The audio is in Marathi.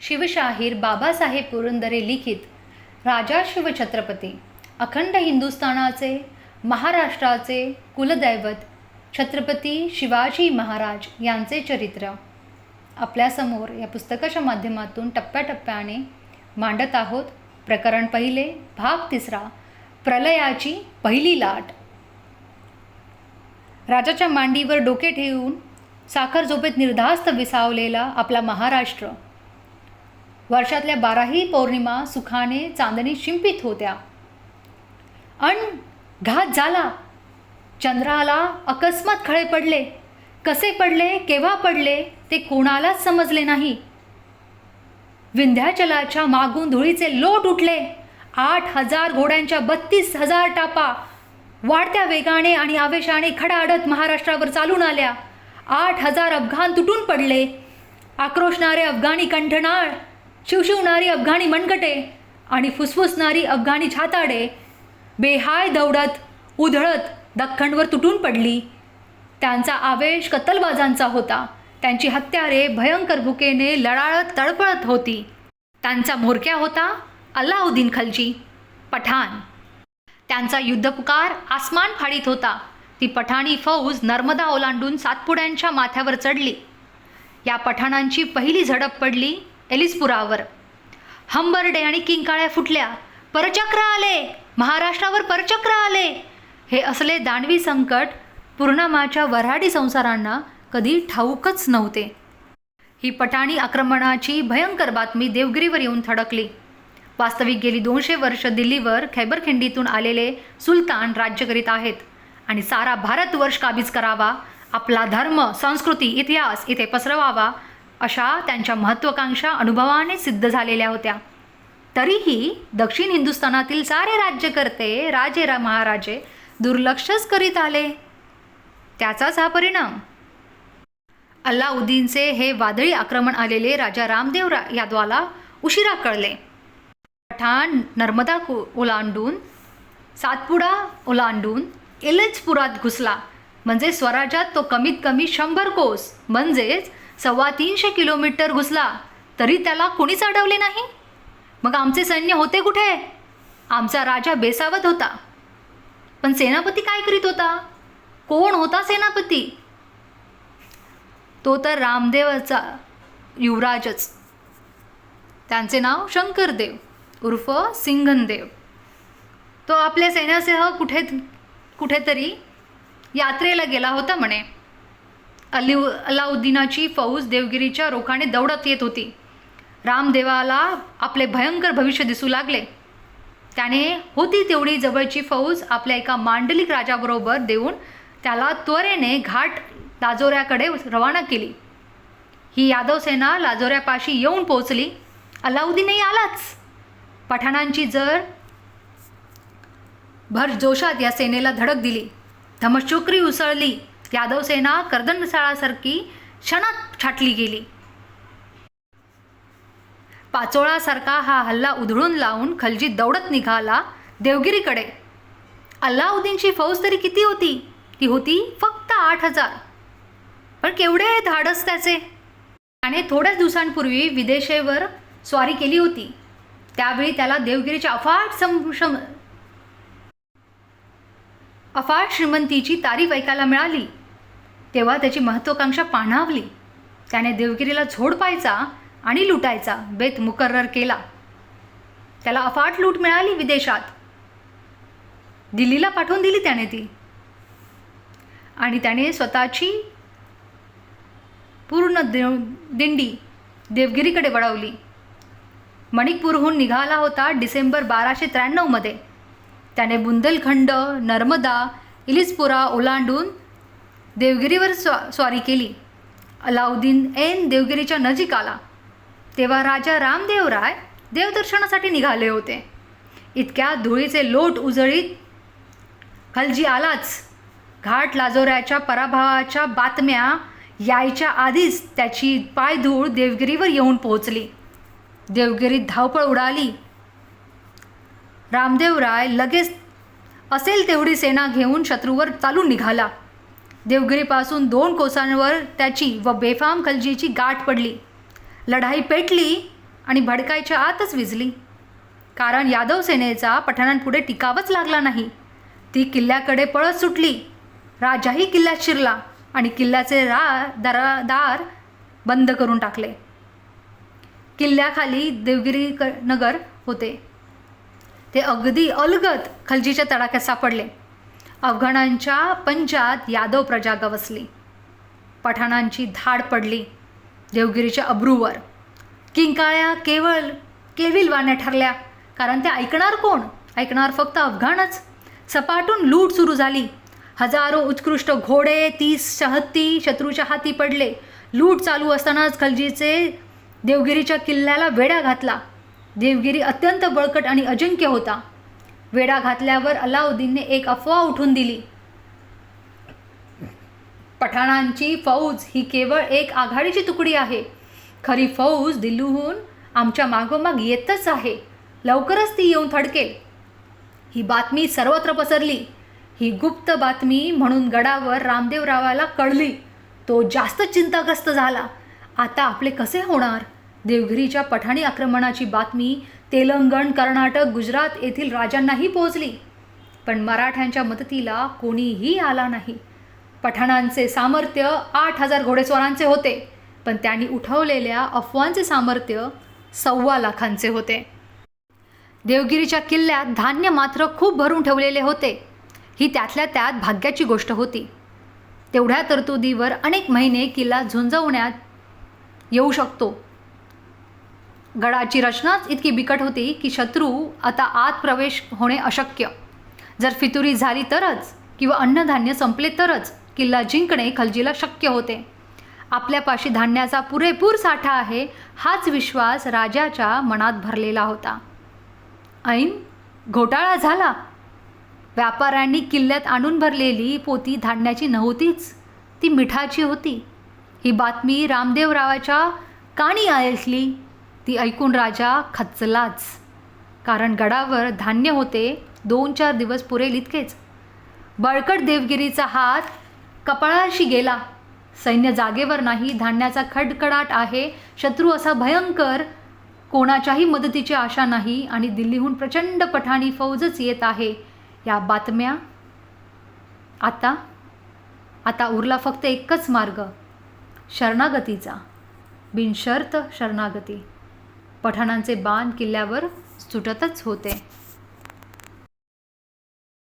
शिवशाहीर बाबासाहेब पुरंदरे लिखित राजा शिवछत्रपती अखंड हिंदुस्थानाचे महाराष्ट्राचे कुलदैवत छत्रपती शिवाजी महाराज यांचे चरित्र. आपल्यासमोर या पुस्तकाच्या माध्यमातून टप्प्याटप्प्याने मांडत आहोत प्रकरण पहिले भाग तिसरा प्रलयाची पहिली लाट. राजाच्या मांडीवर डोके ठेवून साखर झोपेत निर्धास्त विसावलेला आपला महाराष्ट्र. वर्षातल्या बाराही पौर्णिमा सुखाने चांदणी शिंपित होत्या. अन घात झाला. चंद्राला अकस्मात खळे पडले. कसे पडले केव्हा पडले ते कोणालाच समजले नाही. विंध्याचलाच्या मागून धुळीचे लोट उठले. आठ हजार घोड्यांच्या बत्तीस हजार टापा वाढत्या वेगाने आणि आवेशाने खडाअडत महाराष्ट्रावर चालून आल्या. आठ हजार अफगाण तुटून पडले. आक्रोशणारे अफगाणी कंठनाळ शिवशिवणारी अफगाणी मनगटे आणि फुसफुसणारी अफगाणी छाताडे बेहाय दौडत उधळत दख्खनवर तुटून पडली. त्यांचा आवेश कत्तलबाजांचा होता. त्यांची हत्यारे भयंकर भुकेने लढाळत तळपळत होती. त्यांचा म्होरक्या होता अल्लाउद्दीन खलजी पठाण. त्यांचा युद्धपुकार आसमान फाडीत होता. ती पठाणी फौज नर्मदा ओलांडून सातपुड्यांच्या माथ्यावर चढली. या पठाणांची पहिली झडप पडली एलिसपुरावर. हंबर्डे आणि किंकाळ्या फुटल्या. परचक्र आले. महाराष्ट्रावर परचक्र आले. हे असले दानवी संकट पूर्णमाच्या वऱ्हाडी संसारांना कधी ठाऊकच नव्हते. ही पटाणी आक्रमणाची भयंकर बातमी देवगिरीवर येऊन थडकली. वास्तविक गेली दोनशे वर्ष दिल्लीवर खैबरखिंडीतून आलेले सुलतान राज्य करीत आहेत आणि सारा भारतवर्ष काबीज करावा आपला धर्म संस्कृती इतिहास इथे पसरवावा अशा त्यांच्या महत्त्वाकांक्षा अनुभवाने सिद्ध झालेल्या होत्या. तरीही दक्षिण हिंदुस्थानातील सारे राज्यकर्ते राजे रा महाराजे दुर्लक्षच करीत आले. त्याचाच हा परिणाम. अल्लाउद्दीनचे हे वादळी आक्रमण आलेले राजा रामदेव रा यादवाला उशिरा कळले. पठाण नर्मदा ओलांडून सातपुडा ओलांडून एलचपुरात घुसला. म्हणजे स्वराज्यात तो कमीत कमी शंभर कोस म्हणजेच सव्वा तीनशे किलोमीटर घुसला. तरी त्याला कुणीच अडवले नाही? मग आमचे सैन्य होते कुठे? आमचा राजा बेसावत होता. पण सेनापती काय करीत होता? कोण होता सेनापती? तो तर रामदेवाचा युवराजच. त्यांचे नाव शंकरदेव उर्फ सिंघनदेव. तो आपल्या सैन्यासह कुठे कुठेतरी यात्रेला गेला होता म्हणे. अल्ली अल्लाउद्दीनाची फौज देवगिरीच्या रोखाने दौडत येत होती. रामदेवाला आपले भयंकर भविष्य दिसू लागले. त्याने होती तेवढी जवळची फौज आपल्या एका मांडलिक राजाबरोबर देऊन त्याला त्वरेने घाट लाजोऱ्याकडे रवाना केली. ही यादव सेना लाजोऱ्यापाशी येऊन पोहोचली. अलाउद्दीनही आलाच. पठाणांची जर भर जोशात या सेनेला धडक दिली. धमशुक्री उसळली. यादव सेना कर्दनसाळासारखी क्षणात छाटली गेली. पाचोळासारखा हा हल्ला उधळून लावून खलजी दौडत निघाला देवगिरीकडे. अल्लाउद्दीनची फौज तरी किती होती? ती होती फक्त आठ हजार. पण केवढे धाडस त्याचे? त्याने थोड्याच दिवसांपूर्वी विदेशेवर स्वारी केली होती. त्यावेळी त्याला देवगिरीच्या अफाट सम अफाट श्रीमंतीची तारीफ ऐकायला मिळाली. तेव्हा त्याची महत्त्वाकांक्षा पाणावली. त्याने देवगिरीला झोड पायचा आणि लुटायचा बेत मुकर्रर केला. त्याला अफाट लूट मिळाली विदेशात. दिल्लीला पाठवून दिली त्याने ती. आणि त्याने स्वतःची पूर्ण देव दिंडी देवगिरीकडे वळवली. मणिकपूरहून निघाला होता डिसेंबर बाराशे त्र्याण्णवमध्ये. त्याने बुंदेलखंड नर्मदा इलिसपुरा ओलांडून देवगिरीवर स्वा स्वारी केली. अलाउद्दीन ऐन देवगिरीच्या नजीक आला तेव्हा राजा रामदेवराय देवदर्शनासाठी निघाले होते. इतक्या धुळीचे लोट उजळीत खलजी आलाच. घाट लाजोऱ्याच्या पराभवाच्या बातम्या यायच्या आधीच त्याची पायधूळ देवगिरीवर येऊन पोहोचली. देवगिरीत धावपळ उडाली. रामदेवराय लगेच असेल तेवढी सेना घेऊन शत्रूवर चालून निघाला. देवगिरीपासून दोन कोसांवर त्याची व बेफाम खलजीची गाठ पडली. लढाई पेटली आणि भडकायच्या आतच विजली. कारण यादव सेनेचा पठाणांपुढे टिकावंच लागला नाही. ती किल्ल्याकडे पळत सुटली. राजाही किल्ल्यात शिरला आणि किल्ल्याचे रा दरा दार बंद करून टाकले. किल्ल्याखाली देवगिरी क नगर होते. ते अगदी अलगत खलजीच्या तडाख्यात सापडले. अफगाणांच्या पंजात यादव प्रजा गवसली. पठाणांची धाड पडली. देवगिरीच्या अब्रूवर. किंकाळ्या केवळ केविलवाण्या ठरल्या. कारण ते ऐकणार कोण? ऐकणार फक्त अफगाणच. सपाटून लूट सुरू झाली. हजारो उत्कृष्ट घोडे तीस शहत्ती शत्रूच्या हाती पडले. लूट चालू असतानाच खलजीचे देवगिरीच्या किल्ल्याला वेढा घातला. देवगिरी अत्यंत बळकट आणि अजिंक्य होता. वेढा घातल्यावर अलाउद्दीनने एक अफवा उठून दिली. पठाणांची फौज ही केवळ एक आघाडीची तुकडी आहे. खरी फौज दिल्लीहून आमच्या मागोमाग येतच आहे. लवकरच ती येऊन थडकेल. ही बातमी सर्वत्र पसरली. ही गुप्त बातमी म्हणून गडावर रामदेवरावाला कळली. तो जास्त चिंताग्रस्त झाला. आता आपले कसे होणार? देवगिरीच्या पठाणी आक्रमणाची बातमी तेलंगण कर्नाटक गुजरात येथील राजांनाही पोहोचली. पण मराठ्यांच्या मदतीला कोणीही आला नाही. पठाणांचे सामर्थ्य आठ हजार घोडेस्वारांचे होते पण त्यांनी उठवलेल्या अफवांचे सामर्थ्य सव्वा लाखांचे होते. देवगिरीच्या किल्ल्यात धान्य मात्र खूप भरून ठेवलेले होते. ही त्यातल्या त्यात भाग्याची गोष्ट होती. तेवढ्या तरतुदीवर अनेक महिने किल्ला झुंजवण्यात येऊ शकतो गडाची रचनाच इतकी बिकट होती की शत्रू आता आत प्रवेश होणे अशक्य. जर फितुरी झाली तरच किंवा अन्नधान्य संपले तरच किल्ला जिंकणे खलजीला शक्य होते. आपल्यापाशी धान्याचा पुरेपूर साठा आहे हाच विश्वास राजाच्या मनात भरलेला होता. ऐन घोटाळा झाला. व्यापाऱ्यांनी किल्ल्यात आणून भरलेली पोती धान्याची नव्हतीच ती मिठाची होती. ही बातमी रामदेवरावाच्या काणी ऐकली ती ऐकून राजा खचलाच. कारण गडावर धान्य होते दोन चार दिवस पुरेल इतकेच बळकट देवगिरीचा हात कपाळाशी गेला. सैन्य जागेवर नाही धान्याचा खडखडाट आहे. शत्रू असा भयंकर कोणाच्याही मदतीची आशा नाही आणि दिल्लीहून प्रचंड पठाणी फौजच येत आहे. या बातम्या? आता? आता उरला फक्त एकच मार्ग. शरणागतीचा. बिनशर्त शरणागती. पठाणांचे बाण किल्ल्यावर सुटतच होते.